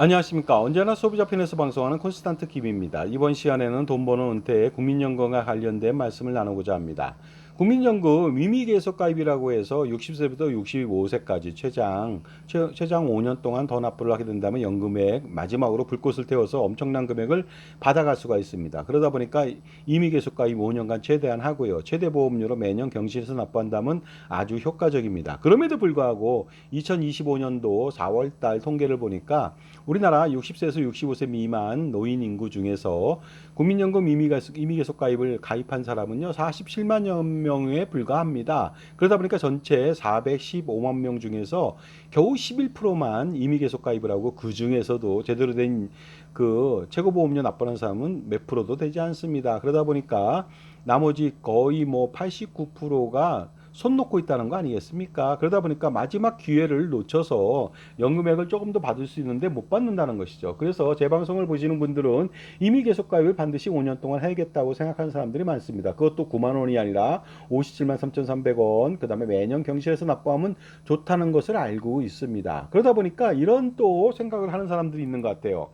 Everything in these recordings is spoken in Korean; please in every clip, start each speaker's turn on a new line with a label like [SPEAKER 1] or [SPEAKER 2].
[SPEAKER 1] 안녕하십니까. 언제나 소비자 편에서 방송하는 콘스탄트 김입니다. 이번 시간에는 돈 버는 은퇴에 국민연금과 관련된 말씀을 나누고자 합니다. 국민연금 위미계속 가입이라고 해서 60세부터 65세까지 최장 최, 최장 5년 동안 더 납부를 하게 된다면 연금액 마지막으로 불꽃을 태워서 엄청난 금액을 받아갈 수가 있습니다. 그러다 보니까 임의계속 가입 5년간 최대한 하고요. 최대 보험료로 매년 경실에서 납부한다면 아주 효과적입니다. 그럼에도 불구하고 2025년도 4월 달 통계를 보니까 우리나라 60세에서 65세 미만 노인 인구 중에서 국민연금 임의계속 가입을 가입한 사람은요 47만여 명에 불과합니다. 그러다 보니까 전체 415만 명 중에서 겨우 11%만 임의계속 가입을 하고 그 중에서도 제대로 된 그 최고보험료 납부하는 사람은 몇 프로도 되지 않습니다. 그러다 보니까 나머지 거의 뭐 89%가 손 놓고 있다는 거 아니겠습니까? 그러다 보니까 마지막 기회를 놓쳐서 연금액을 조금 더 받을 수 있는데 못 받는다는 것이죠. 그래서 제 방송을 보시는 분들은 이미 계속 가입을 반드시 5년 동안 해야겠다고 생각하는 사람들이 많습니다. 그것도 9만 원이 아니라 57만 3,300원, 그 다음에 매년 경실에서 납부하면 좋다는 것을 알고 있습니다. 그러다 보니까 이런 또 생각을 하는 사람들이 있는 것 같아요.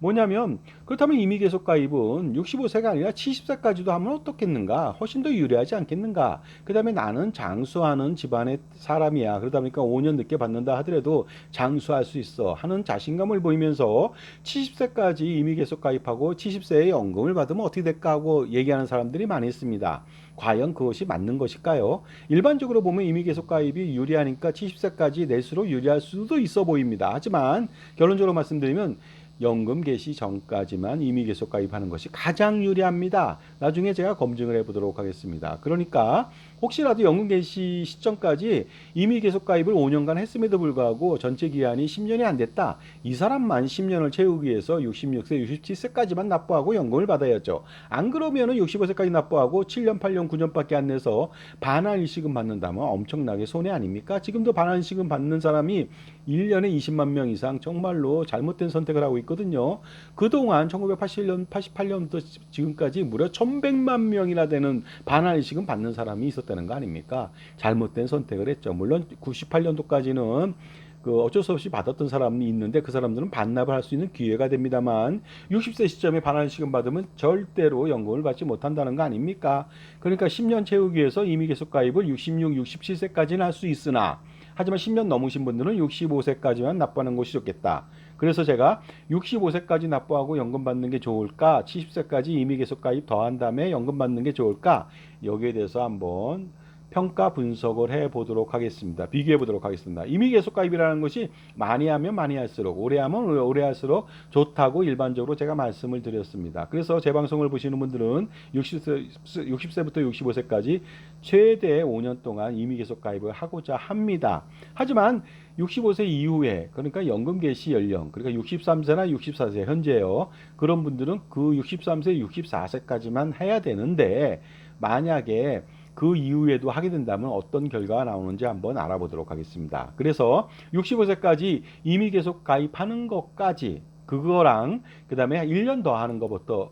[SPEAKER 1] 뭐냐면 그렇다면 이미 계속 가입은 65세가 아니라 70세까지도 하면 어떻겠는가? 훨씬 더 유리하지 않겠는가? 그 다음에 나는 장수하는 집안의 사람이야. 그러다 보니까 5년 늦게 받는다 하더라도 장수할 수 있어 하는 자신감을 보이면서 70세까지 이미 계속 가입하고 70세에 연금을 받으면 어떻게 될까 하고 얘기하는 사람들이 많이 있습니다. 과연 그것이 맞는 것일까요? 일반적으로 보면 이미 계속 가입이 유리하니까 70세까지 낼수록 유리할 수도 있어 보입니다. 하지만 결론적으로 말씀드리면 연금 개시 전까지만 임의 계속 가입하는 것이 가장 유리합니다. 나중에 제가 검증을 해보도록 하겠습니다. 그러니까 혹시라도 연금 개시 시점까지 임의 계속 가입을 5년간 했음에도 불구하고 전체 기한이 10년이 안 됐다. 이 사람만 10년을 채우기 위해서 66세, 67세까지만 납부하고 연금을 받아야죠. 안 그러면은 65세까지 납부하고 7년, 8년, 9년밖에 안 내서 반환 일시금 받는다면 엄청나게 손해 아닙니까? 지금도 반환 일시금 받는 사람이 1년에 20만 명 이상 정말로 잘못된 선택을 하고 있거든요. 그동안 1981년, 88년부터 지금까지 무려 1100만 명이나 되는 반환 일시금 받는 사람이 있었다는 거 아닙니까? 잘못된 선택을 했죠. 물론 98년도까지는 그 어쩔 수 없이 받았던 사람이 있는데 그 사람들은 반납을 할 수 있는 기회가 됩니다만 60세 시점에 반환시금 받으면 절대로 연금을 받지 못한다는 거 아닙니까? 그러니까 10년 채우기 위해서 이미 계속 가입을 66, 67세까지는 할 수 있으나 하지만 10년 넘으신 분들은 65세까지만 납부하는 것이 좋겠다. 그래서 제가 65세까지 납부하고 연금 받는 게 좋을까? 70세까지 이미 계속 가입 더한 다음에 연금 받는 게 좋을까? 여기에 대해서 한번 평가 분석을 해 보도록 하겠습니다. 비교해 보도록 하겠습니다. 이미 계속 가입이라는 것이 많이 하면 많이 할수록 오래 하면 오래 할수록 좋다고 일반적으로 제가 말씀을 드렸습니다. 그래서 제 방송을 보시는 분들은 60세, 60세부터 65세까지 최대 5년 동안 이미 계속 가입을 하고자 합니다. 하지만 65세 이후에 그러니까 연금 개시 연령 그러니까 63세나 64세 현재요. 그런 분들은 그 63세, 64세까지만 해야 되는데 만약에 그 이후에도 하게 된다면 어떤 결과가 나오는지 한번 알아보도록 하겠습니다. 그래서 65세까지 이미 계속 가입하는 것까지 그거랑 그 다음에 1년 더 하는 것부터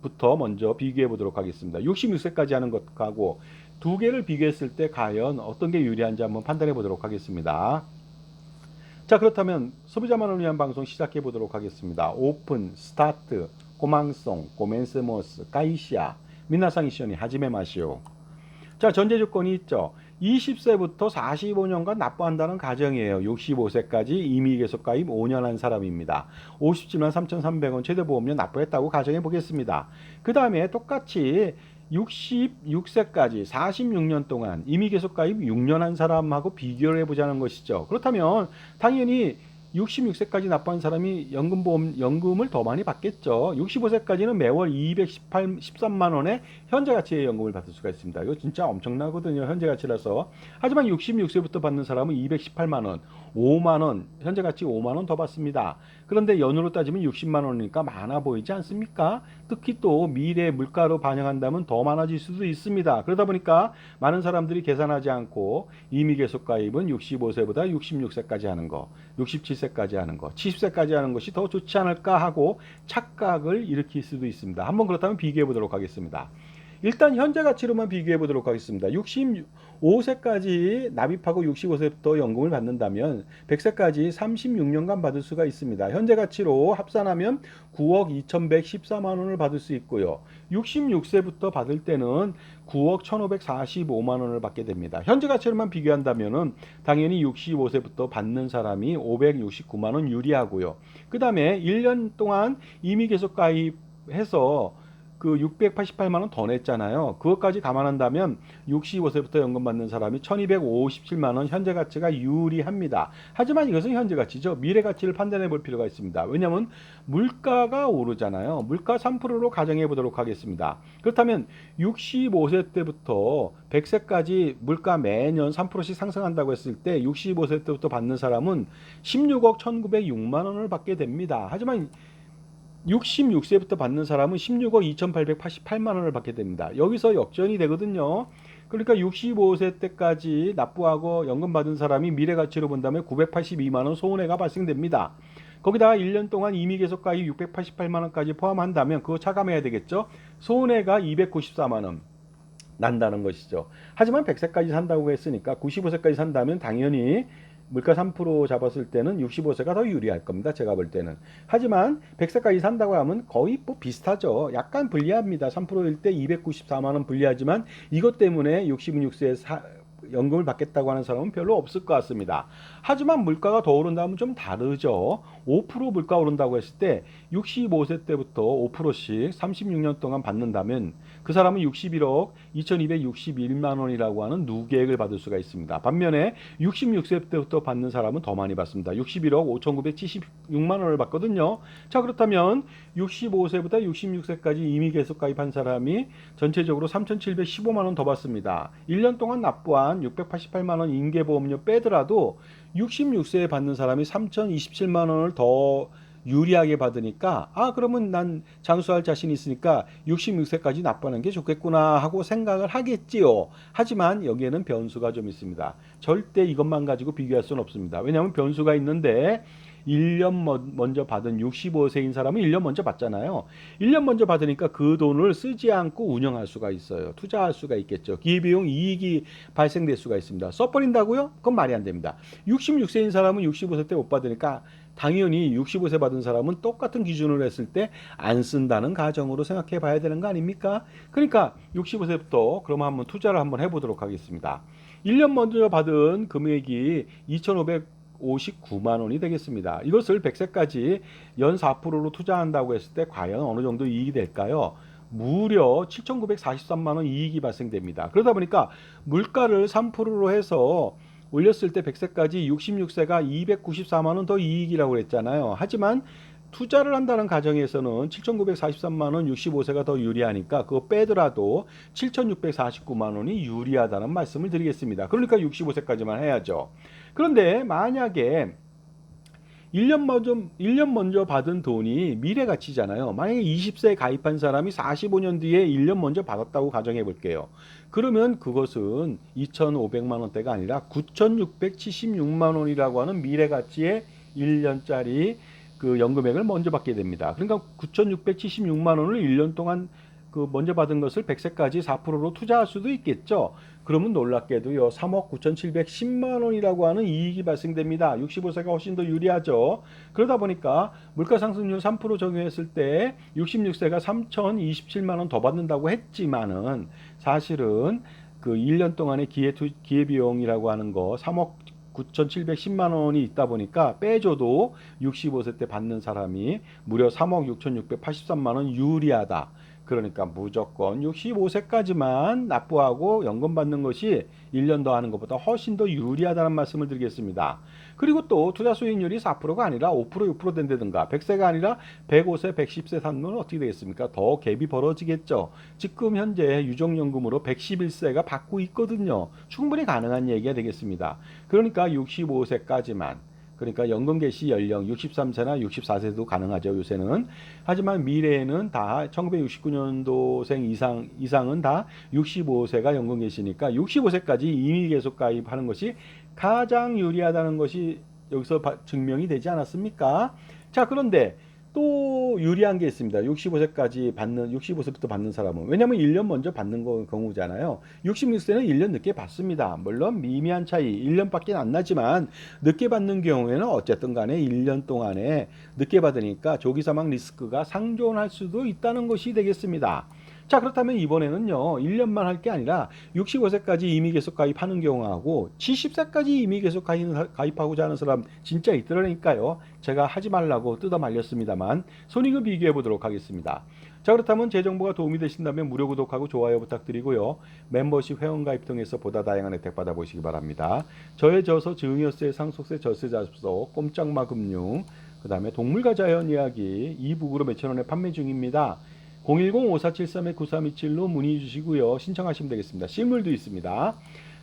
[SPEAKER 1] 부터 먼저 비교해 보도록 하겠습니다. 66세까지 하는 것하고 두 개를 비교했을 때 과연 어떤 게 유리한지 한번 판단해 보도록 하겠습니다. 자 그렇다면 소비자만을 위한 방송 시작해 보도록 하겠습니다. 오픈, 스타트, 고망송, 고멘스모스, 가이시아, 미나상 이시오니 하지메 마시오. 자, 전제 조건이 있죠. 20세부터 45년간 납부한다는 가정이에요. 65세까지 이미 계속 가입 5년 한 사람입니다. 57만 3,300원 최대 보험료 납부했다고 가정해 보겠습니다. 그 다음에 똑같이 66세까지 46년 동안 이미 계속 가입 6년 한 사람하고 비교를 해보자는 것이죠. 그렇다면 당연히 66세까지 납부한 사람이 연금보험 연금을 더 많이 받겠죠. 65세까지는 매월 218 13만 원의 현재 가치의 연금을 받을 수가 있습니다. 이거 진짜 엄청나거든요. 현재 가치라서. 하지만 66세부터 받는 사람은 218만 원, 5만 원, 현재 가치 5만 원 더 받습니다. 그런데 연으로 따지면 60만 원이니까 많아 보이지 않습니까? 특히 또 미래 물가로 반영한다면 더 많아질 수도 있습니다. 그러다 보니까 많은 사람들이 계산하지 않고 이미 계속 가입은 65세보다 66세까지 하는 거, 67세까지 하는 거, 70세까지 하는 것이 더 좋지 않을까 하고 착각을 일으킬 수도 있습니다. 한번 그렇다면 비교해 보도록 하겠습니다. 일단 현재 가치로만 비교해 보도록 하겠습니다. 5세까지 납입하고 65세부터 연금을 받는다면 100세까지 36년간 받을 수가 있습니다. 현재 가치로 합산하면 9억 2,114만 원을 받을 수 있고요. 66세부터 받을 때는 9억 1,545만 원을 받게 됩니다. 현재 가치로만 비교한다면은 당연히 65세부터 받는 사람이 569만 원 유리하고요. 그다음에 1년 동안 임의 계속 가입해서 그 688만 원 더 냈잖아요. 그것까지 감안한다면 65세부터 연금 받는 사람이 1257만 원 현재 가치가 유리합니다. 하지만 이것은 현재 가치죠. 미래 가치를 판단해 볼 필요가 있습니다. 왜냐하면 물가가 오르잖아요. 물가 3%로 가정해 보도록 하겠습니다. 그렇다면 65세 때부터 100세까지 물가 매년 3%씩 상승한다고 했을 때 65세 때부터 받는 사람은 16억 1906만 원을 받게 됩니다. 하지만 66세부터 받는 사람은 16억 2,888만 원을 받게 됩니다. 여기서 역전이 되거든요. 그러니까 65세 때까지 납부하고 연금 받은 사람이 미래 가치로 본다면 982만 원 손해가 발생됩니다. 거기다가 1년 동안 임의 계속 가입 688만 원까지 포함한다면 그거 차감해야 되겠죠. 손해가 294만 원 난다는 것이죠. 하지만 100세까지 산다고 했으니까 95세까지 산다면 당연히 물가 3% 잡았을 때는 65세가 더 유리할 겁니다. 제가 볼 때는. 하지만 100세까지 산다고 하면 거의 뭐 비슷하죠. 약간 불리합니다. 3%일 때 294만 원 불리하지만 이것 때문에 66세에 사, 연금을 받겠다고 하는 사람은 별로 없을 것 같습니다. 하지만 물가가 더 오른다면 좀 다르죠. 5% 물가 오른다고 했을 때 65세 때부터 5%씩 36년 동안 받는다면 그 사람은 61억 2261만 원이라고 하는 누계액을 받을 수가 있습니다. 반면에 66세 때부터 받는 사람은 더 많이 받습니다. 61억 5976만 원을 받거든요. 자 그렇다면 65세부터 66세까지 이미 계속 가입한 사람이 전체적으로 3,715만 원 더 받습니다. 1년 동안 납부한 688만 원 인계보험료 빼더라도 66세에 받는 사람이 3,027만 원을 더 유리하게 받으니까 아 그러면 난 장수할 자신이 있으니까 66세까지 납부하는 게 좋겠구나 하고 생각을 하겠지요. 하지만 여기에는 변수가 좀 있습니다. 절대 이것만 가지고 비교할 수는 없습니다. 왜냐하면 변수가 있는데 1년 먼저 받은 65세인 사람은 1년 먼저 받잖아요. 1년 먼저 받으니까 그 돈을 쓰지 않고 운영할 수가 있어요. 투자할 수가 있겠죠. 기회비용 이익이 발생될 수가 있습니다. 써버린다고요? 그건 말이 안 됩니다. 66세인 사람은 65세 때 못 받으니까 당연히 65세 받은 사람은 똑같은 기준으로 했을 때 안 쓴다는 가정으로 생각해 봐야 되는 거 아닙니까? 그러니까 65세부터 그러면 한번 투자를 한번 해보도록 하겠습니다. 1년 먼저 받은 금액이 2,500 59만 원이 되겠습니다. 이것을 100세까지 연 4%로 투자한다고 했을 때 과연 어느 정도 이익이 될까요? 무려 7,943만 원 이익이 발생됩니다. 그러다 보니까 물가를 3%로 해서 올렸을 때 100세까지 66세가 294만 원 더 이익이라고 그랬잖아요. 하지만 투자를 한다는 가정에서는 7,943만 원 65세가 더 유리하니까 그거 빼더라도 7,649만 원이 유리하다는 말씀을 드리겠습니다. 그러니까 65세까지만 해야죠. 그런데 만약에 1년 먼저 1년 먼저 받은 돈이 미래 가치잖아요. 만약에 20세에 가입한 사람이 45년 뒤에 1년 먼저 받았다고 가정해 볼게요. 그러면 그것은 2,500만 원대가 아니라 9,676만 원이라고 하는 미래 가치의 1년짜리 그 연금액을 먼저 받게 됩니다. 그러니까 9,676만 원을 1년 동안 그 먼저 받은 것을 100세까지 4%로 투자할 수도 있겠죠. 그러면 놀랍게도요. 3억 9,710만 원이라고 하는 이익이 발생됩니다. 65세가 훨씬 더 유리하죠. 그러다 보니까 물가 상승률 3% 적용했을 때 66세가 3,027만 원 더 받는다고 했지만은 사실은 그 1년 동안의 기회 투, 기회 비용이라고 하는 거 3억 9,710만 원이 있다 보니까 빼줘도 65세 때 받는 사람이 무려 3억 6,683만 원 유리하다. 그러니까 무조건 65세까지만 납부하고 연금 받는 것이 1년 더 하는 것보다 훨씬 더 유리하다는 말씀을 드리겠습니다. 그리고 또 투자 수익률이 4%가 아니라 5% 6% 된다든가 100세가 아니라 105세 110세 산면 어떻게 되겠습니까? 더 갭이 벌어지겠죠. 지금 현재 유족연금으로 111세가 받고 있거든요. 충분히 가능한 얘기가 되겠습니다. 그러니까 65세까지만 그러니까 연금 개시 연령 63세나 64세도 가능하죠 요새는 하지만 미래에는 다 1969년도생 이상 이상은 다 65세가 연금 개시니까 65세까지 임의 계속 가입하는 것이 가장 유리하다는 것이 여기서 바, 증명이 되지 않았습니까? 자 그런데 또또 유리한 게 있습니다. 65세까지 받는 65세부터 받는 사람은 왜냐하면 1년 먼저 받는 거 경우잖아요. 66세는 1년 늦게 받습니다. 물론 미미한 차이 1년밖에 안 나지만 늦게 받는 경우에는 어쨌든 간에 1년 동안에 늦게 받으니까 조기 사망 리스크가 상존할 수도 있다는 것이 되겠습니다. 자 그렇다면 이번에는요 1년만 할 게 아니라 65세까지 이미 계속 가입하는 경우하고 70세까지 이미 계속 가입- 가입하고자 하는 사람 진짜 있더라니까요. 제가 하지 말라고 뜯어 말렸습니다만 손익을 비교해 보도록 하겠습니다. 자 그렇다면 제 정보가 도움이 되신다면 무료 구독하고 좋아요 부탁드리고요. 멤버십 회원 가입 통해서 보다 다양한 혜택 받아보시기 바랍니다. 저의 저서 증여세 상속세 절세 자습서 꼼짝마 금융 그 다음에 동물과 자연 이야기 이북으로 몇천 원에 판매 중입니다 010-5473-9327로 문의 주시고요. 신청하시면 되겠습니다. 실물도 있습니다.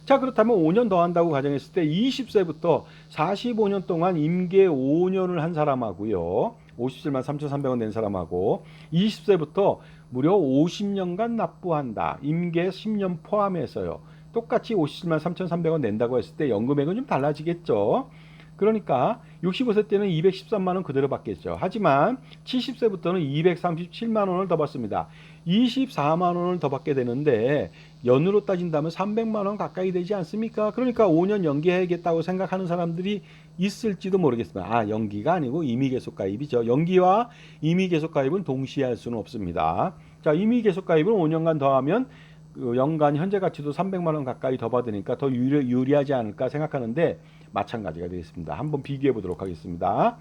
[SPEAKER 1] 자 그렇다면 5년 더 한다고 가정했을 때 20세부터 45년 동안 임계 5년을 한 사람하고요. 57만 3,300원 낸 사람하고 20세부터 무려 50년간 납부한다. 임계 10년 포함해서요. 똑같이 57만 3,300원 낸다고 했을 때 연금액은 좀 달라지겠죠. 그러니까 65세 때는 213만 원 그대로 받겠죠. 하지만 70세부터는 237만 원을 더 받습니다. 24만 원을 더 받게 되는데 연으로 따진다면 300만 원 가까이 되지 않습니까? 그러니까 5년 연기해야겠다고 생각하는 사람들이 있을지도 모르겠습니다. 아, 연기가 아니고 임의 계속 가입이죠. 연기와 임의 계속 가입은 동시에 할 수는 없습니다. 자, 임의 계속 가입은 5년간 더하면 그 연간 현재 가치도 300만 원 가까이 더 받으니까 더 유리, 유리하지 않을까 생각하는데 마찬가지가 되겠습니다. 한번 비교해 보도록 하겠습니다.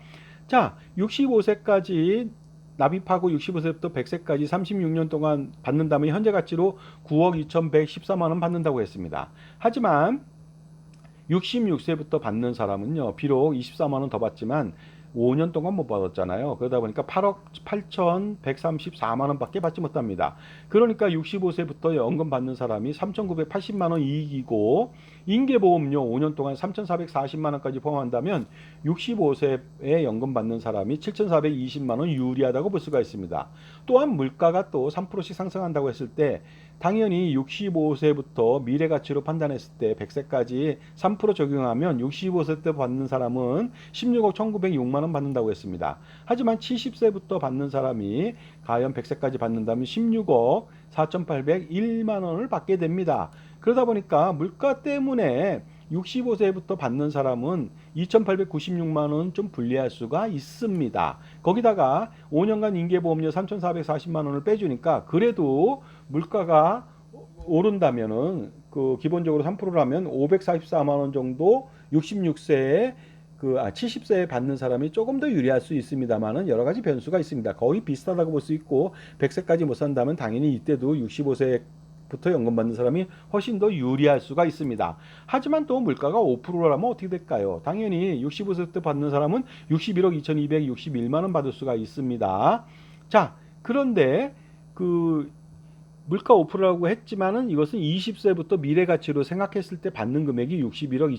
[SPEAKER 1] 자, 65세까지 납입하고 65세부터 100세까지 36년 동안 받는다면 현재 가치로 9억 2,114만 원 받는다고 했습니다. 하지만 66세부터 받는 사람은요, 비록 24만 원 더 받지만 5년 동안 못 받았잖아요. 그러다 보니까 8억 8,134만 원밖에 받지 못합니다. 그러니까 65세부터 연금 받는 사람이 3,980만 원 이익이고 인계보험료 5년 동안 3,440만 원까지 포함한다면 65세에 연금 받는 사람이 7,420만 원 유리하다고 볼 수가 있습니다. 또한 물가가 또 3%씩 상승한다고 했을 때 당연히 65세부터 미래 가치로 판단했을 때 100세까지 3% 적용하면 65세 때 받는 사람은 16억 1,906만 원 받는다고 했습니다. 하지만 70세부터 받는 사람이 과연 100세까지 받는다면 16억 4,801만 원을 받게 됩니다. 그러다 보니까 물가 때문에 65세부터 받는 사람은 2,896만 원 좀 불리할 수가 있습니다. 거기다가 5년간 인계보험료 3,440만 원을 빼주니까 그래도 물가가 오른다면은 그 기본적으로 3%라면 544만 원 정도 66세에 그 아, 70세에 받는 사람이 조금 더 유리할 수 있습니다만은 여러 가지 변수가 있습니다. 거의 비슷하다고 볼 수 있고 100세까지 못 산다면 당연히 이때도 65세 부터 연금 받는 사람이 훨씬 더 유리할 수가 있습니다. 하지만 또 물가가 5%라면 어떻게 될까요? 당연히 65세 때 받는 사람은 61억 2,261만 원 받을 수가 있습니다. 자, 그런데 그 물가 5%라고 했지만은 이것은 20세부터 미래 가치로 생각했을 때 받는 금액이 61억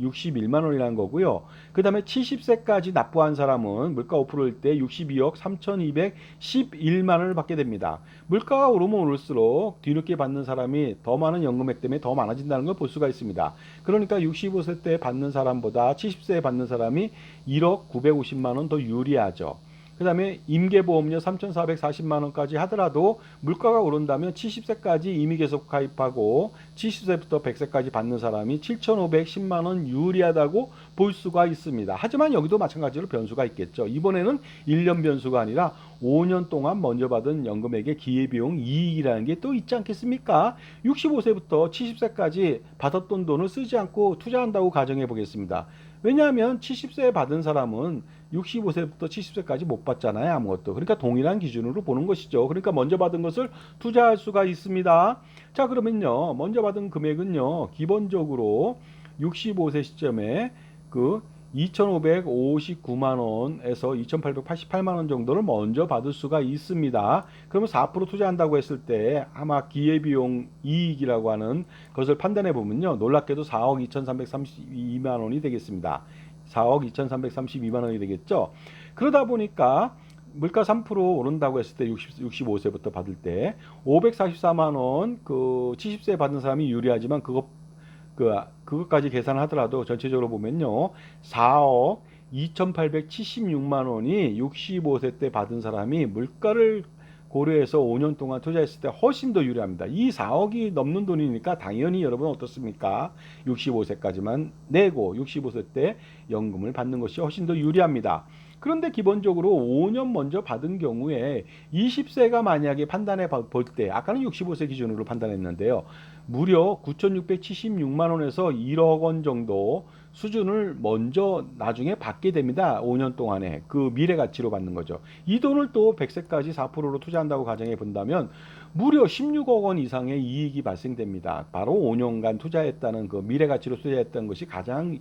[SPEAKER 1] 2,261만 원이라는 거고요. 그 다음에 70세까지 납부한 사람은 물가 5%일 때 62억 3,211만 원을 받게 됩니다. 물가가 오르면 오를수록 뒤늦게 받는 사람이 더 많은 연금액 때문에 더 많아진다는 걸 볼 수가 있습니다. 그러니까 65세 때 받는 사람보다 70세에 받는 사람이 1억 950만 원 더 유리하죠. 그 다음에 임계보험료 3,440만 원까지 하더라도 물가가 오른다면 70세까지 이미 계속 가입하고 70세부터 100세까지 받는 사람이 7,510만 원 유리하다고 볼 수가 있습니다. 하지만 여기도 마찬가지로 변수가 있겠죠. 이번에는 1년 변수가 아니라 5년 동안 먼저 받은 연금액의 기회비용 이익이라는 게 또 있지 않겠습니까? 65세부터 70세까지 받았던 돈을 쓰지 않고 투자한다고 가정해 보겠습니다. 왜냐하면 70세에 받은 사람은 65세부터 70세까지 못 받잖아요 아무것도 그러니까 동일한 기준으로 보는 것이죠 그러니까 먼저 받은 것을 투자할 수가 있습니다 자 그러면요 먼저 받은 금액은요 기본적으로 65세 시점에 그 2,559만 원에서 2,888만 원 정도를 먼저 받을 수가 있습니다. 그러면 4% 투자한다고 했을 때 아마 기회비용 이익이라고 하는 것을 판단해 보면요. 놀랍게도 4억 2,332만 원이 되겠습니다. 4억 2,332만 원이 되겠죠. 그러다 보니까 물가 3% 오른다고 했을 때 60, 65세부터 받을 때 544만 원 그 70세 받은 사람이 유리하지만 그것 그 그것까지 계산하더라도 전체적으로 보면요 4억 2,876만 원이 65세 때 받은 사람이 물가를 고려해서 5년 동안 투자했을 때 훨씬 더 유리합니다. 이 4억이 넘는 돈이니까 당연히 여러분 어떻습니까? 65세까지만 내고 65세 때 연금을 받는 것이 훨씬 더 유리합니다. 그런데 기본적으로 5년 먼저 받은 경우에 20세가 만약에 판단해 볼 때 아까는 65세 기준으로 판단했는데요. 무려 9,676만 원에서 1억 원 정도 수준을 먼저 나중에 받게 됩니다. 5년 동안에 그 미래 가치로 받는 거죠. 이 돈을 또 100세까지 4%로 투자한다고 가정해 본다면 무려 16억 원 이상의 이익이 발생됩니다. 바로 5년간 투자했다는 그 미래 가치로 투자했던 것이 가장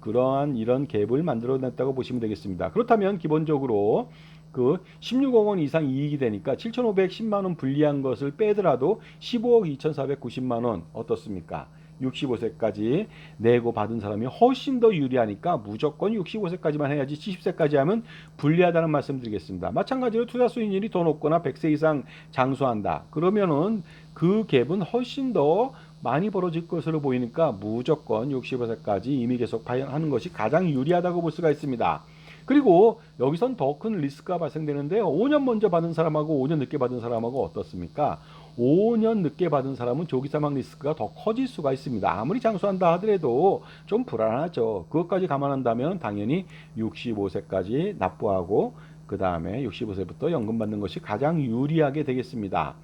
[SPEAKER 1] 그러한 이런 갭을 만들어냈다고 보시면 되겠습니다. 그렇다면 기본적으로 그 16억 원 이상 이익이 되니까 7,510만 원 불리한 것을 빼더라도 15억 2,490만 원 어떻습니까? 65세까지 내고 받은 사람이 훨씬 더 유리하니까 무조건 65세까지만 해야지 70세까지 하면 불리하다는 말씀 드리겠습니다. 마찬가지로 투자 수익률이 더 높거나 100세 이상 장수한다. 그러면은 그 갭은 훨씬 더 많이 벌어질 것으로 보이니까 무조건 65세까지 이미 계속 하는 것이 가장 유리하다고 볼 수가 있습니다. 그리고 여기선 더 큰 리스크가 발생되는데요. 5년 먼저 받은 사람하고 5년 늦게 받은 사람하고 어떻습니까? 5년 늦게 받은 사람은 조기 사망 리스크가 더 커질 수가 있습니다. 아무리 장수한다 하더라도 좀 불안하죠. 그것까지 감안한다면 당연히 65세까지 납부하고 그 다음에 65세부터 연금 받는 것이 가장 유리하게 되겠습니다.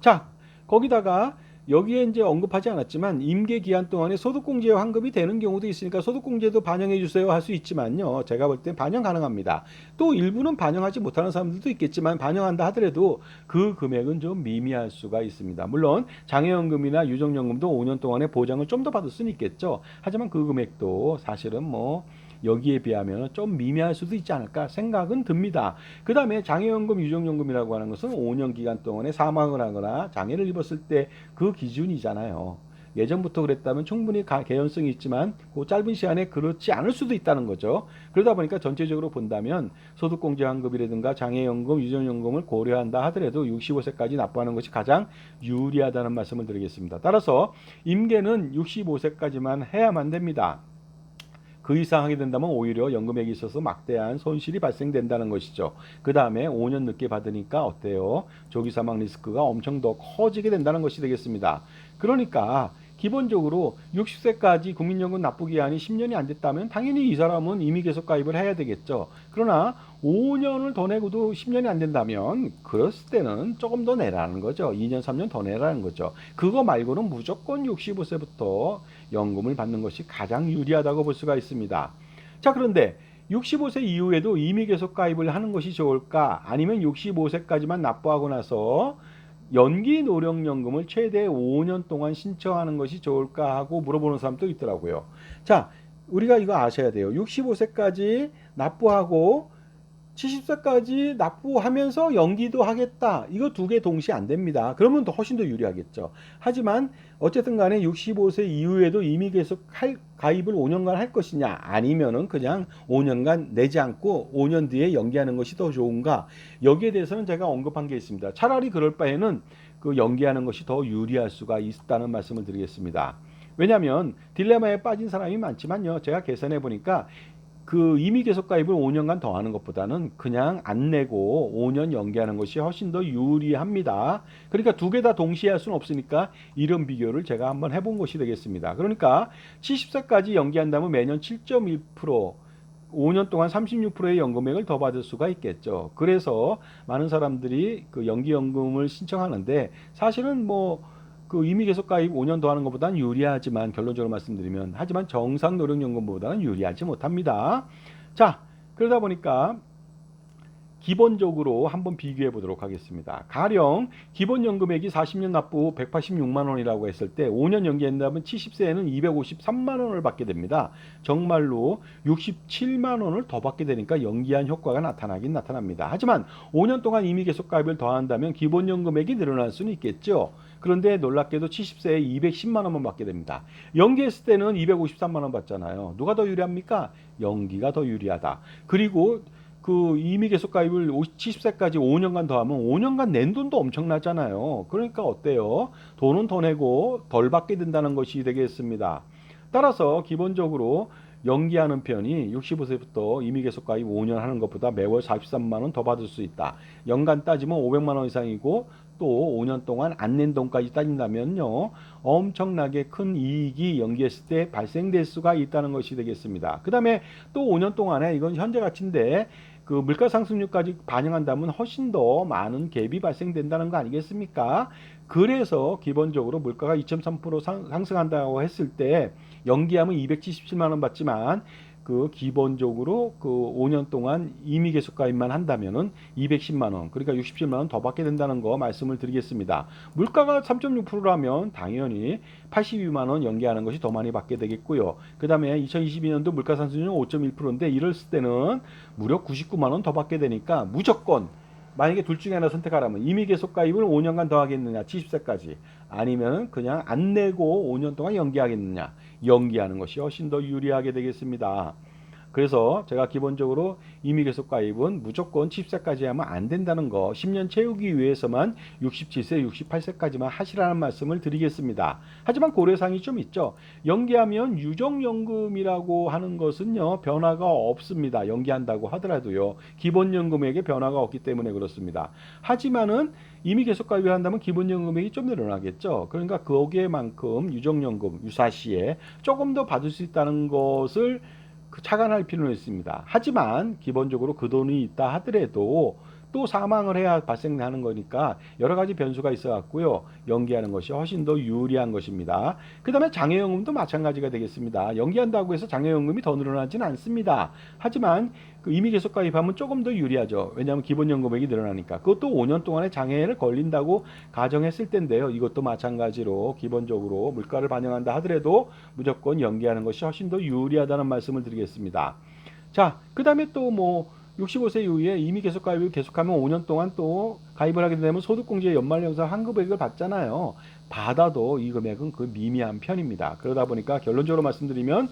[SPEAKER 1] 자, 거기다가 여기에 이제 언급하지 않았지만 임계 기한 동안에 소득공제 환급이 되는 경우도 있으니까 소득공제도 반영해 주세요 할 수 있지만요. 제가 볼 땐 반영 가능합니다. 또 일부는 반영하지 못하는 사람들도 있겠지만 반영한다 하더라도 그 금액은 좀 미미할 수가 있습니다. 물론 장애연금이나 유족연금도 5년 동안에 보장을 좀 더 받을 수는 있겠죠. 하지만 그 금액도 사실은 뭐 여기에 비하면 좀 미미할 수도 있지 않을까 생각은 듭니다. 그 다음에 장애연금, 유족연금이라고 하는 것은 5년 기간 동안에 사망을 하거나 장애를 입었을 때 그 기준이잖아요. 예전부터 그랬다면 충분히 개연성이 있지만 그 짧은 시간에 그렇지 않을 수도 있다는 거죠. 그러다 보니까 전체적으로 본다면 소득공제환급이라든가 장애연금, 유전연금을 고려한다 하더라도 65세까지 납부하는 것이 가장 유리하다는 말씀을 드리겠습니다. 따라서 임계는 65세까지만 해야만 됩니다. 그 이상 하게 된다면 오히려 연금액이 있어서 막대한 손실이 발생된다는 것이죠. 그 다음에 5년 늦게 받으니까 어때요? 조기 사망 리스크가 엄청 더 커지게 된다는 것이 되겠습니다. 그러니까 기본적으로 60세까지 국민연금 납부 기한이 10년이 안 됐다면 당연히 이 사람은 이미 계속 가입을 해야 되겠죠. 그러나 5년을 더 내고도 10년이 안 된다면 그랬을 때는 조금 더 내라는 거죠. 2년, 3년 더 내라는 거죠. 그거 말고는 무조건 65세부터 연금을 받는 것이 가장 유리하다고 볼 수가 있습니다. 자, 그런데 65세 이후에도 이미 계속 가입을 하는 것이 좋을까? 아니면 65세까지만 납부하고 나서 연기 노령연금을 최대 5년 동안 신청하는 것이 좋을까 하고 물어보는 사람도 있더라고요. 자, 우리가 이거 아셔야 돼요. 65세까지 납부하고 70세까지 납부하면서 연기도 하겠다. 이거 두 개 동시에 안 됩니다. 그러면 더 훨씬 더 유리하겠죠. 하지만 어쨌든 간에 65세 이후에도 이미 계속 할, 가입을 5년간 할 것이냐 아니면은 그냥 5년간 내지 않고 5년 뒤에 연기하는 것이 더 좋은가 여기에 대해서는 제가 언급한 게 있습니다. 차라리 그럴 바에는 그 연기하는 것이 더 유리할 수가 있다는 말씀을 드리겠습니다. 왜냐하면 딜레마에 빠진 사람이 많지만요. 제가 계산해 보니까 그 이미 계속 가입을 5년간 더 하는 것보다는 그냥 안 내고 5년 연기하는 것이 훨씬 더 유리합니다. 그러니까 두 개 다 동시에 할 수는 없으니까 이런 비교를 제가 한번 해본 것이 되겠습니다. 그러니까 70세까지 연기한다면 매년 7.1% 5년 동안 36%의 연금액을 더 받을 수가 있겠죠. 그래서 많은 사람들이 그 연기연금을 신청하는데 사실은 뭐 그 이미 계속 가입 5년 더 하는 것보다는 유리하지만 결론적으로 말씀드리면 하지만 정상 노령연금보다는 유리하지 못합니다. 자 그러다 보니까 기본적으로 한번 비교해 보도록 하겠습니다. 가령 기본 연금액이 40년 납부 186만 원이라고 했을 때 5년 연기한다면 70세에는 253만 원을 받게 됩니다. 정말로 67만 원을 더 받게 되니까 연기한 효과가 나타나긴 나타납니다. 하지만 5년 동안 이미 계속 가입을 더한다면 기본 연금액이 늘어날 수는 있겠죠. 그런데 놀랍게도 70세에 210만 원만 받게 됩니다. 연기했을 때는 253만 원 받잖아요. 누가 더 유리합니까? 연기가 더 유리하다. 그리고 그 이미 계속 가입을 70세까지 5년간 더 하면 5년간 낸 돈도 엄청나잖아요. 그러니까 어때요? 돈은 더 내고 덜 받게 된다는 것이 되겠습니다. 따라서 기본적으로 연기하는 편이 65세부터 임의계속 가입 5년 하는 것보다 매월 43만 원 더 받을 수 있다. 연간 따지면 500만 원 이상이고 또 5년 동안 안 낸 돈까지 따진다면요. 엄청나게 큰 이익이 연기했을 때 발생될 수가 있다는 것이 되겠습니다. 그 다음에 또 5년 동안에 이건 현재 가치인데 그 물가 상승률까지 반영한다면 훨씬 더 많은 갭이 발생된다는 거 아니겠습니까? 그래서 기본적으로 물가가 2.3% 상, 상승한다고 했을 때 연기하면 277만 원 받지만 그 기본적으로 그 5년 동안 임의 계속 가입만 한다면은 210만 원, 그러니까 67만 원 더 받게 된다는 거 말씀을 드리겠습니다. 물가가 3.6%라면 당연히 82만 원 연기하는 것이 더 많이 받게 되겠고요. 그다음에 2022년도 물가 상승률 5.1%인데 이럴 때는 무려 99만 원 더 받게 되니까 무조건 만약에 둘 중에 하나 선택하라면 임의 계속 가입을 5년간 더 하겠느냐 70세까지 아니면 그냥 안 내고 5년 동안 연기하겠느냐 연기하는 것이 훨씬 더 유리하게 되겠습니다. 그래서 제가 기본적으로 임의 계속 가입은 무조건 70세까지 하면 안 된다는 거 10년 채우기 위해서만 67세 68세까지만 하시라는 말씀을 드리겠습니다. 하지만 고려사항이 좀 있죠. 연기하면 유정연금이라고 하는 것은요 변화가 없습니다. 연기한다고 하더라도요 기본연금액에 변화가 없기 때문에 그렇습니다. 하지만은 이미 계속 가입을 한다면 기본연금액이 좀 늘어나겠죠. 그러니까 거기에만큼 유정연금 유사시에 조금 더 받을 수 있다는 것을 그 착안할 필요는 있습니다. 하지만 기본적으로 그 돈이 있다 하더라도 또 사망을 해야 발생하는 거니까 여러 가지 변수가 있어 갖고요. 연기하는 것이 훨씬 더 유리한 것입니다. 그다음에 장애연금도 마찬가지가 되겠습니다. 연기한다고 해서 장애연금이 더 늘어나지는 않습니다. 하지만 그 이미 계속 가입하면 조금 더 유리하죠. 왜냐하면 기본연금액이 늘어나니까. 그것도 5년 동안의 장애를 걸린다고 가정했을 텐데요. 이것도 마찬가지로 기본적으로 물가를 반영한다 하더라도 무조건 연기하는 것이 훨씬 더 유리하다는 말씀을 드리겠습니다. 자, 그 다음에 또뭐 65세 이후에 이미 계속 가입을 계속하면 5년 동안 또 가입을 하게 되면 소득공제 연말연사 환급액을 받잖아요. 받아도 이 금액은 그 미미한 편입니다. 그러다 보니까 결론적으로 말씀드리면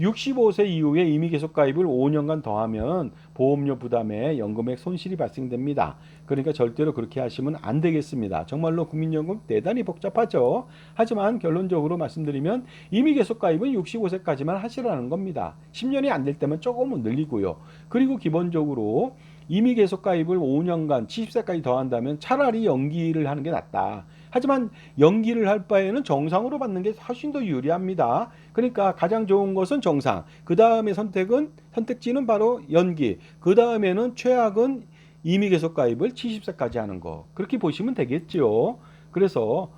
[SPEAKER 1] 65세 이후에 이미 계속 가입을 5년간 더하면 보험료 부담에 연금액 손실이 발생됩니다. 그러니까 절대로 그렇게 하시면 안 되겠습니다. 정말로 국민연금 대단히 복잡하죠. 하지만 결론적으로 말씀드리면 이미 계속 가입은 65세까지만 하시라는 겁니다. 10년이 안 될 때면 조금은 늘리고요. 그리고 기본적으로 이미 계속 가입을 5년간 70세까지 더한다면 차라리 연기를 하는 게 낫다. 하지만 연기를 할 바에는 정상으로 받는 게 훨씬 더 유리합니다. 그러니까 가장 좋은 것은 정상. 그 다음에 선택은 선택지는 바로 연기. 그 다음에는 최악은 이미 계속 가입을 70세까지 하는 거. 그렇게 보시면 되겠죠. 그래서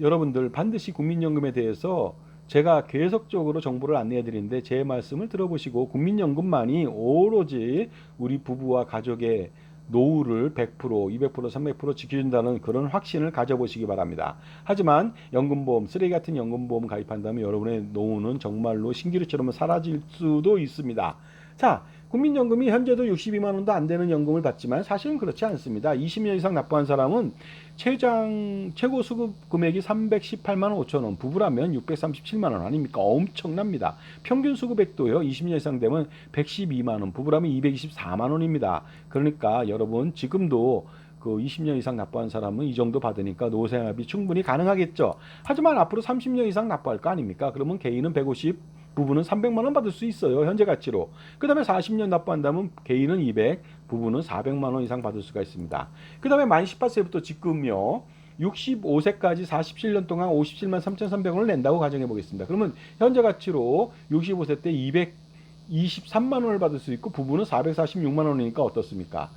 [SPEAKER 1] 여러분들 반드시 국민연금에 대해서 제가 계속적으로 정보를 안내해 드리는데 제 말씀을 들어보시고 국민연금만이 오로지 우리 부부와 가족의 노후를 100%, 200%, 300% 지켜준다는 그런 확신을 가져보시기 바랍니다. 하지만 연금보험, 쓰레기 같은 연금보험 가입한다면 여러분의 노후는 정말로 신기루처럼 사라질 수도 있습니다. 자, 국민연금이 현재도 62만 원도 안 되는 연금을 받지만 사실은 그렇지 않습니다. 20년 이상 납부한 사람은 최장 최고 수급 금액이 318만 5천 원, 부부라면 637만 원 아닙니까? 엄청납니다. 평균 수급액도요. 20년 이상 되면 112만 원, 부부라면 224만 원입니다. 그러니까 여러분 지금도 그 20년 이상 납부한 사람은 이 정도 받으니까 노후생활비 충분히 가능하겠죠. 하지만 앞으로 30년 이상 납부할 거 아닙니까? 그러면 개인은 150, 부부는 300만 원 받을 수 있어요. 현재 가치로. 그 다음에 40년 납부한다면 개인은 200, 부부는 400만 원 이상 받을 수가 있습니다. 그 다음에 만 18세부터 지금요. 65세까지 47년 동안 57만 3,300원을 낸다고 가정해 보겠습니다. 그러면 현재 가치로 65세 때 223만 원을 받을 수 있고 부부는 446만 원이니까 어떻습니까?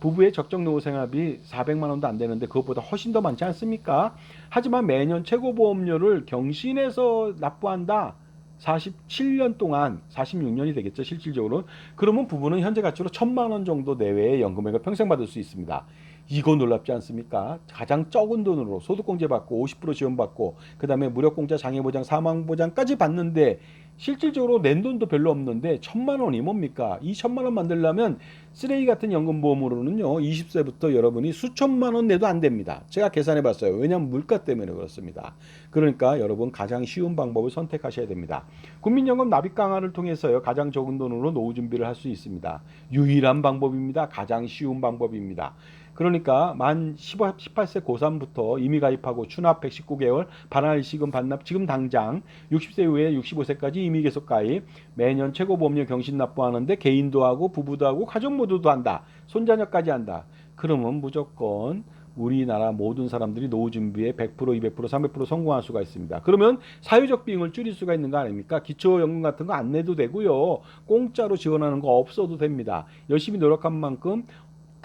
[SPEAKER 1] 부부의 적정 노후 생활비 400만 원도 안 되는데 그것보다 훨씬 더 많지 않습니까? 하지만 매년 최고 보험료를 경신해서 납부한다. 47년 동안 46년이 되겠죠 실질적으로 그러면 부부는 현재 가치로 천만 원 정도 내외의 연금액을 평생 받을 수 있습니다. 이거 놀랍지 않습니까? 가장 적은 돈으로 소득공제 받고 50% 지원받고 그 다음에 무력공짜 장애보장 사망보장까지 받는데 실질적으로 낸 돈도 별로 없는데 천만 원이 뭡니까? 이 천만 원 만들려면 쓰레기 같은 연금보험으로는요 20세부터 여러분이 수천만 원 내도 안 됩니다. 제가 계산해 봤어요. 왜냐하면 물가 때문에 그렇습니다. 그러니까 여러분 가장 쉬운 방법을 선택하셔야 됩니다. 국민연금 납입 강화를 통해서요 가장 적은 돈으로 노후 준비를 할 수 있습니다. 유일한 방법입니다. 가장 쉬운 방법입니다. 그러니까 만 15, 18세 고3부터 이미 가입하고 추납 119개월, 반환 시금 반납 지금 당장 60세 이후에 65세까지 이미 계속 가입, 매년 최고 보험료 경신 납부하는데 개인도 하고 부부도 하고 가족 모두도 한다. 손자녀까지 한다. 그러면 무조건 우리나라 모든 사람들이 노후 준비에 100%, 200%, 300% 성공할 수가 있습니다. 그러면 사회적 비용을 줄일 수가 있는 거 아닙니까? 기초연금 같은 거 안 내도 되고요. 공짜로 지원하는 거 없어도 됩니다. 열심히 노력한 만큼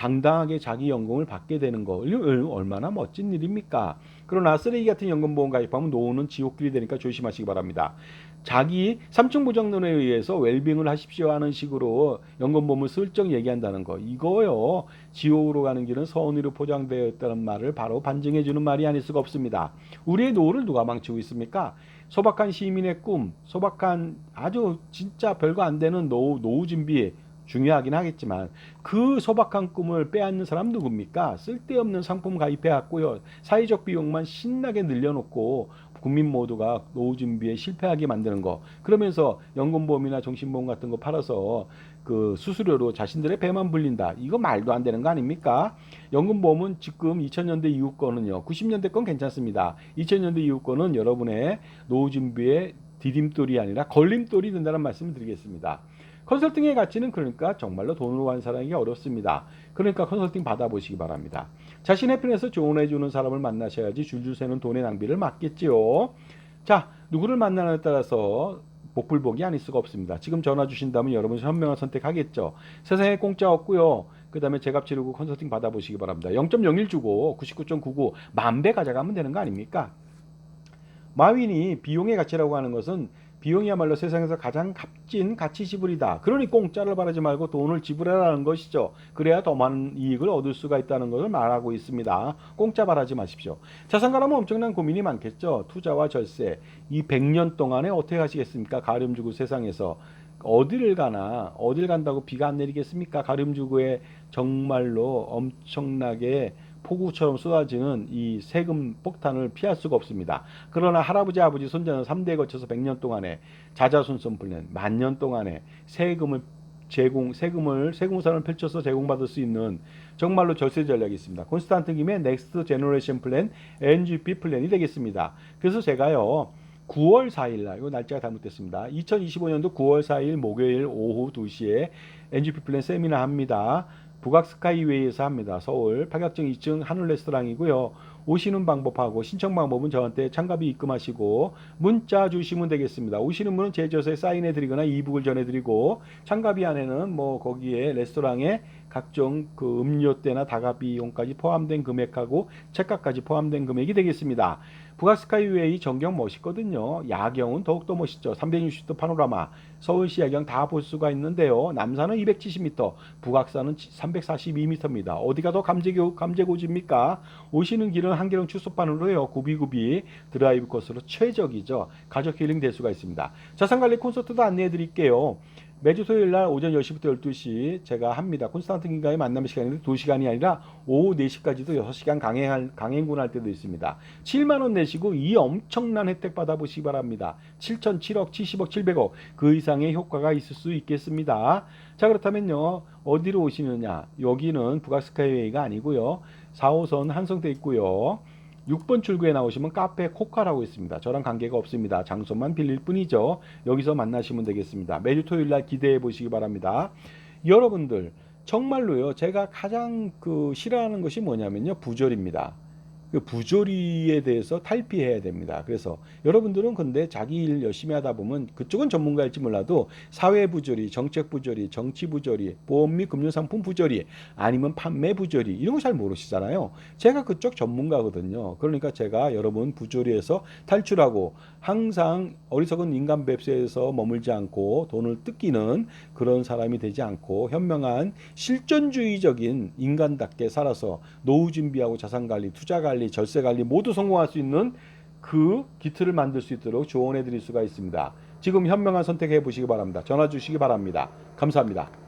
[SPEAKER 1] 당당하게 자기 연금을 받게 되는 거 얼마나 멋진 일입니까? 그러나 쓰레기 같은 연금 보험 가입하면 노후는 지옥길이 되니까 조심하시기 바랍니다. 자기 삼층 보장론에 의해서 웰빙을 하십시오 하는 식으로 연금보험을 슬쩍 얘기한다는 거 이거요 지옥으로 가는 길은 서운이로 포장되어 있다는 말을 바로 반증해 주는 말이 아닐 수가 없습니다. 우리의 노후를 누가 망치고 있습니까? 소박한 시민의 꿈, 소박한 아주 진짜 별거 안 되는 노후, 노후 준비 중요하긴 하겠지만 그 소박한 꿈을 빼앗는 사람 누굽니까? 쓸데없는 상품 가입해 왔고요. 사회적 비용만 신나게 늘려놓고 국민 모두가 노후 준비에 실패하게 만드는 거. 그러면서 연금보험이나 정신보험 같은 거 팔아서 그 수수료로 자신들의 배만 불린다. 이거 말도 안 되는 거 아닙니까? 연금보험은 지금 2000년대 이후 거는요. 90년대 건 괜찮습니다. 2000년대 이후 거는 여러분의 노후 준비에 디딤돌이 아니라 걸림돌이 된다는 말씀을 드리겠습니다. 컨설팅의 가치는 그러니까 정말로 돈으로 환산하기 어렵습니다. 그러니까 컨설팅 받아보시기 바랍니다. 자신의 편에서 조언해주는 사람을 만나셔야지 줄줄 새는 돈의 낭비를 막겠지요. 자, 누구를 만나느냐에 따라서 복불복이 아닐 수가 없습니다. 지금 전화 주신다면 여러분 현명한 선택하겠죠. 세상에 공짜 없고요. 그 다음에 제값 치르고 컨설팅 받아보시기 바랍니다. 0.01 주고 99.99 만배 가져가면 되는 거 아닙니까? 마윈이 비용의 가치라고 하는 것은 비용이야말로 세상에서 가장 값진 가치 지불이다. 그러니 공짜를 바라지 말고 돈을 지불하라는 것이죠. 그래야 더 많은 이익을 얻을 수가 있다는 것을 말하고 있습니다. 공짜 바라지 마십시오. 자산가라면 엄청난 고민이 많겠죠. 투자와 절세. 이 100년 동안에 어떻게 하시겠습니까? 가름 주고 세상에서. 어디를 가나 어딜 간다고 비가 안 내리겠습니까? 가름주고에 정말로 엄청나게 폭우처럼 쏟아지는 이 세금 폭탄을 피할 수가 없습니다. 그러나 할아버지, 아버지, 손자는 3대에 거쳐서 100년 동안에 자자손손 플랜, 만년 동안에 세금을 제공, 세금을, 세금선을 펼쳐서 제공받을 수 있는 정말로 절세 전략이 있습니다. 콘스탄트 김의 넥스트 제너레이션 플랜, NGP 플랜이 되겠습니다. 그래서 제가요, 9월 4일 날, 이거 날짜가 잘못됐습니다. 2025년도 9월 4일 목요일 오후 2시에 NGP 플랜 세미나 합니다. 북악 스카이웨이에서 합니다. 서울 파격증 2층 한울 레스토랑이고요. 오시는 방법하고 신청 방법은 저한테 참가비 입금하시고 문자 주시면 되겠습니다. 오시는 분은 제 저서에 사인해 드리거나 이북을 전해 드리고 참가비 안에는 뭐 거기에 레스토랑에 각종 그 음료 때나 다가 비용까지 포함된 금액하고 책가까지 포함된 금액이 되겠습니다. 북악 스카이웨이 전경 멋있거든요. 야경은 더욱더 멋있죠. 360도 파노라마, 서울시 야경 다 볼 수가 있는데요. 남산은 270m, 북악산은 342m입니다. 어디가 더 감재고, 감재고지입니까? 오시는 길은 한계령 축소판으로요. 구비구비 드라이브 코스로 최적이죠. 가족 힐링 될 수가 있습니다. 자산관리 콘서트도 안내해 드릴게요. 매주 토요일 날 오전 10시부터 12시 제가 합니다. 콘스탄트 긴가의 만남 시간인데 2시간이 아니라 오후 4시까지도 6시간 강행 강행군 할 때도 있습니다. 7만 원 내시고 이 엄청난 혜택 받아보시기 바랍니다. 7천, 7억, 70억, 700억 그 이상의 효과가 있을 수 있겠습니다. 자 그렇다면요. 어디로 오시느냐? 여기는 북악스카이웨이가 아니고요. 4호선 한성대 있고요. 6번 출구에 나오시면 카페 코카라고 있습니다. 저랑 관계가 없습니다. 장소만 빌릴 뿐이죠. 여기서 만나시면 되겠습니다. 매주 토요일 날 기대해 보시기 바랍니다. 여러분들 정말로요. 제가 가장 그 싫어하는 것이 뭐냐면요. 부조리입니다. 그 부조리에 대해서 탈피해야 됩니다. 그래서 여러분들은 근데 자기 일 열심히 하다 보면 그쪽은 전문가일지 몰라도 사회 부조리, 정책 부조리, 정치 부조리, 보험 및 금융상품 부조리, 아니면 판매 부조리 이런 거 잘 모르시잖아요. 제가 그쪽 전문가거든요. 그러니까 제가 여러분 부조리에서 탈출하고 항상 어리석은 인간 뱁새에서 머물지 않고 돈을 뜯기는 그런 사람이 되지 않고 현명한 실존주의적인 인간답게 살아서 노후 준비하고 자산 관리, 투자 관리, 절세 관리 모두 성공할 수 있는 그 기틀을 만들 수 있도록 조언해 드릴 수가 있습니다. 지금 현명한 선택해 보시기 바랍니다. 전화 주시기 바랍니다. 감사합니다.